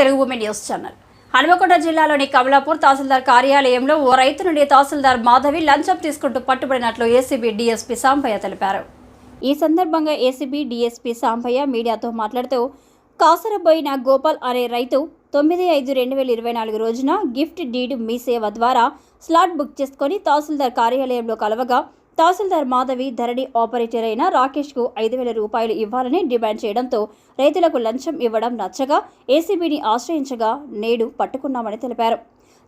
తెలుగు భూమి news channel. Hanumakonda జిల్లాలోని కమలాపూర్ తహసీల్దార్ కార్యాలయంలో ఓ రైతు నుండి తహసీల్దార్ మాధవి లంచం తీసుకుంటూ పట్టుబడినట్లు ఏసీబీ డీఎస్పీ సాంబయ్య తెలిపారు. ఈ సందర్భంగా ఏసీబీ డీఎస్పీ సాంబయ్య మీడియాతో మాట్లాడుతూ కాసరబోయిన గోపాల్ అనే రైతు తొమ్మిది ఐదు రెండు వేల ఇరవై నాలుగు రోజున గిఫ్ట్ డీడ్ మీ సేవ ద్వారా స్లాట్ బుక్ చేసుకొని తహసీల్దార్ కార్యాలయంలో కలవగా తహసీల్దార్ మాధవి ధరణి ఆపరేటర్ అయిన రాకేష్కు ఐదు వేల రూపాయలు ఇవ్వాలని డిమాండ్ చేయడంతో రైతులకు లంచం ఇవ్వడం నచ్చగా ఏసీబీని ఆశ్రయించగా నేడు పట్టుకున్నామని తెలిపారు.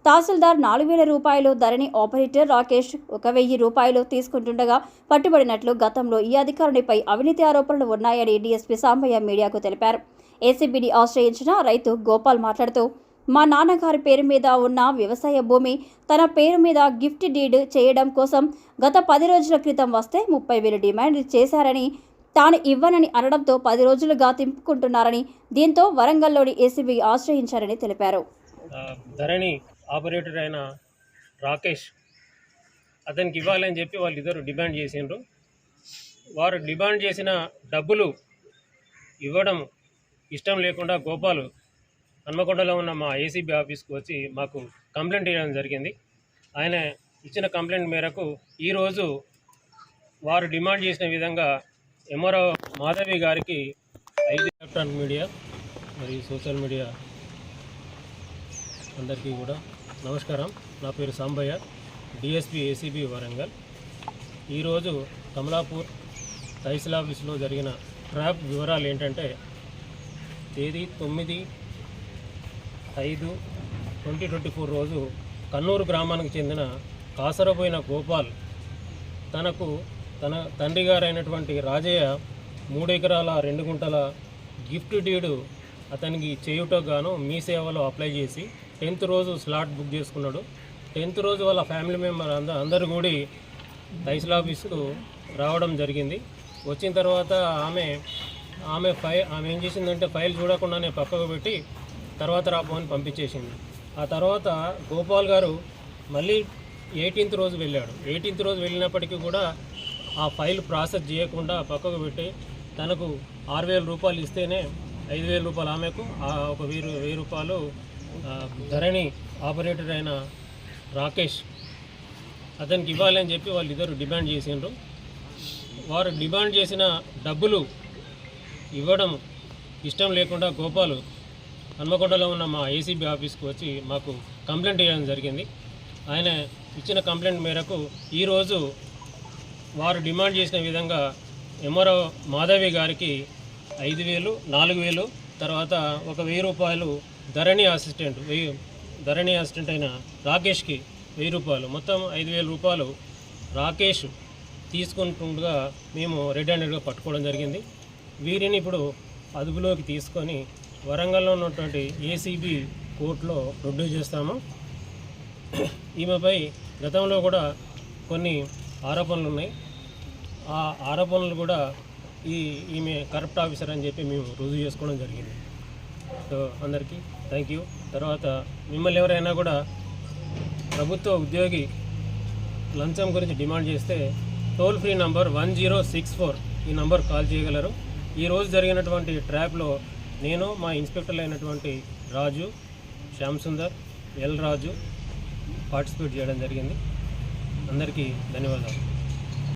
తహసీల్దార్ నాలుగు వేల రూపాయలు ధరణి ఆపరేటర్ రాకేష్ ఒక వెయ్యి రూపాయలు తీసుకుంటుండగా పట్టుబడినట్లు గతంలో ఈ అధికారునిపై అవినీతి ఆరోపణలు ఉన్నాయని డీఎస్పీ సాంబయ్య మీడియాకు తెలిపారు. ఏసీబీని ఆశ్రయించిన రైతు గోపాల్ మాట్లాడుతూ మా నాన్నగారి పేరు మీద ఉన్న వ్యవసాయ భూమి తన పేరు మీద గిఫ్ట్ డీడ్ చేయడం కోసం గత పది రోజుల క్రితం వస్తే ముప్పై వేలు డిమాండ్ చేశారని తాను ఇవ్వనని అనడంతో పది రోజులుగా తింపుకుంటున్నారని దీంతో వరంగల్లోని ఏసీబీ ఆశ్రయించారని తెలిపారు. ధరణి ఆపరేటర్ అయిన రాకేష్ అతనికి ఇవ్వాలని చెప్పి వాళ్ళిద్దరు డిమాండ్ చేసిండ్రు. వారు డిమాండ్ చేసిన డబ్బులు ఇవ్వడం ఇష్టం లేకుండా గోపాలు హన్మకొండలో ఉన్న మా ఏసీబీ ఆఫీస్కి వచ్చి మాకు కంప్లైంట్ ఇవ్వడం జరిగింది. ఆయన ఇచ్చిన కంప్లైంట్ మేరకు ఈరోజు వారు డిమాండ్ చేసిన విధంగా ఎంఆర్ఓ మాధవి గారికి ఐదు ఎలక్ట్రానిక్ మీడియా మరియు సోషల్ మీడియా అందరికీ కూడా నమస్కారం. నా పేరు సాంబయ్య డిఎస్పి ఏసీబీ వరంగల్. ఈరోజు కమలాపూర్ తహసీల్ ఆఫీస్లో జరిగిన ట్రాప్ వివరాలు ఏంటంటే తేదీ తొమ్మిది ఐదు ట్వంటీ ట్వంటీ ఫోర్ రోజు కన్నూరు గ్రామానికి చెందిన కాసరపోయిన గోపాల్ తనకు తన తండ్రి గారైనటువంటి రాజయ్య మూడెకరాల రెండు గుంటల గిఫ్ట్ డీడు అతనికి చేయుటకు గాను మీ సేవలో అప్లై చేసి టెన్త్ రోజు స్లాట్ బుక్ చేసుకున్నాడు. టెన్త్ రోజు వాళ్ళ ఫ్యామిలీ మెంబర్ అంద అందరు కూడి తహసీల్ ఆఫీస్కు రావడం జరిగింది. వచ్చిన తర్వాత ఆమె ఆమె ఫై ఆమె ఏం చేసిందంటే ఫైల్ చూడకుండానే పక్కకు పెట్టి తర్వాత రాబోని పంపించేసింది. ఆ తర్వాత గోపాల్ గారు మళ్ళీ ఎయిటీన్త్ రోజు వెళ్ళాడు. ఎయిటీన్త్ రోజు వెళ్ళినప్పటికీ కూడా ఆ ఫైల్ ప్రాసెస్ చేయకుండా పక్కకు పెట్టి తనకు ఆరు వేల రూపాయలు ఇస్తేనే ఐదు వేల రూపాయలు ఆమెకు ఆ ఒక వెయ్యి వెయ్యి రూపాయలు ధరణి ఆపరేటర్ అయిన రాకేష్ అతనికి ఇవ్వాలని చెప్పి వాళ్ళిద్దరు డిమాండ్ చేసిండ్రు. వారు డిమాండ్ చేసిన డబ్బులు ఇవ్వడం ఇష్టం లేకుండా గోపాలు హన్మకొండలో ఉన్న మా ఏసీబీ ఆఫీస్కి వచ్చి మాకు కంప్లైంట్ ఇవ్వడం జరిగింది. ఆయన ఇచ్చిన కంప్లైంట్ మేరకు ఈరోజు వారు డిమాండ్ చేసిన విధంగా ఎంఆర్ఓ మాధవి గారికి ఐదు వేలు నాలుగు వేలు తర్వాత ఒక వెయ్యి రూపాయలు ధరణి అసిస్టెంట్ వెయ్యి ధరణి అసిస్టెంట్ అయిన రాకేష్కి వెయ్యి రూపాయలు. మొత్తం ఐదు వేల రూపాయలు రాకేష్ తీసుకుంటుండగా మేము రెడ్ హ్యాండెడ్గా పట్టుకోవడం జరిగింది. వీరిని ఇప్పుడు అదుపులోకి తీసుకొని వరంగల్లో ఉన్నటువంటి ఏసీబీ కోర్టులో ప్రొడ్యూస్ చేస్తాము. ఈమెపై గతంలో కూడా కొన్ని ఆరోపణలు ఉన్నాయి. ఆ ఆరోపణలు కూడా ఈ ఈమె కరప్ట్ ఆఫీసర్ అని చెప్పి మేము రుజువు చేసుకోవడం జరిగింది. సో అందరికీ థ్యాంక్ యూ. తర్వాత మిమ్మల్ని ఎవరైనా కూడా ప్రభుత్వ ఉద్యోగి లంచం గురించి డిమాండ్ చేస్తే toll free number one zero six four ఈ నంబర్ కాల్ చేయగలరు. ఈరోజు జరిగినటువంటి ట్రాప్లో నేను మా ఇన్స్పెక్టర్లు అయినటువంటి రాజు శ్యామ్ సుందర్ ఎల్ రాజు పార్టిసిపేట్ చేయడం జరిగింది. అందరికీ ధన్యవాదాలు.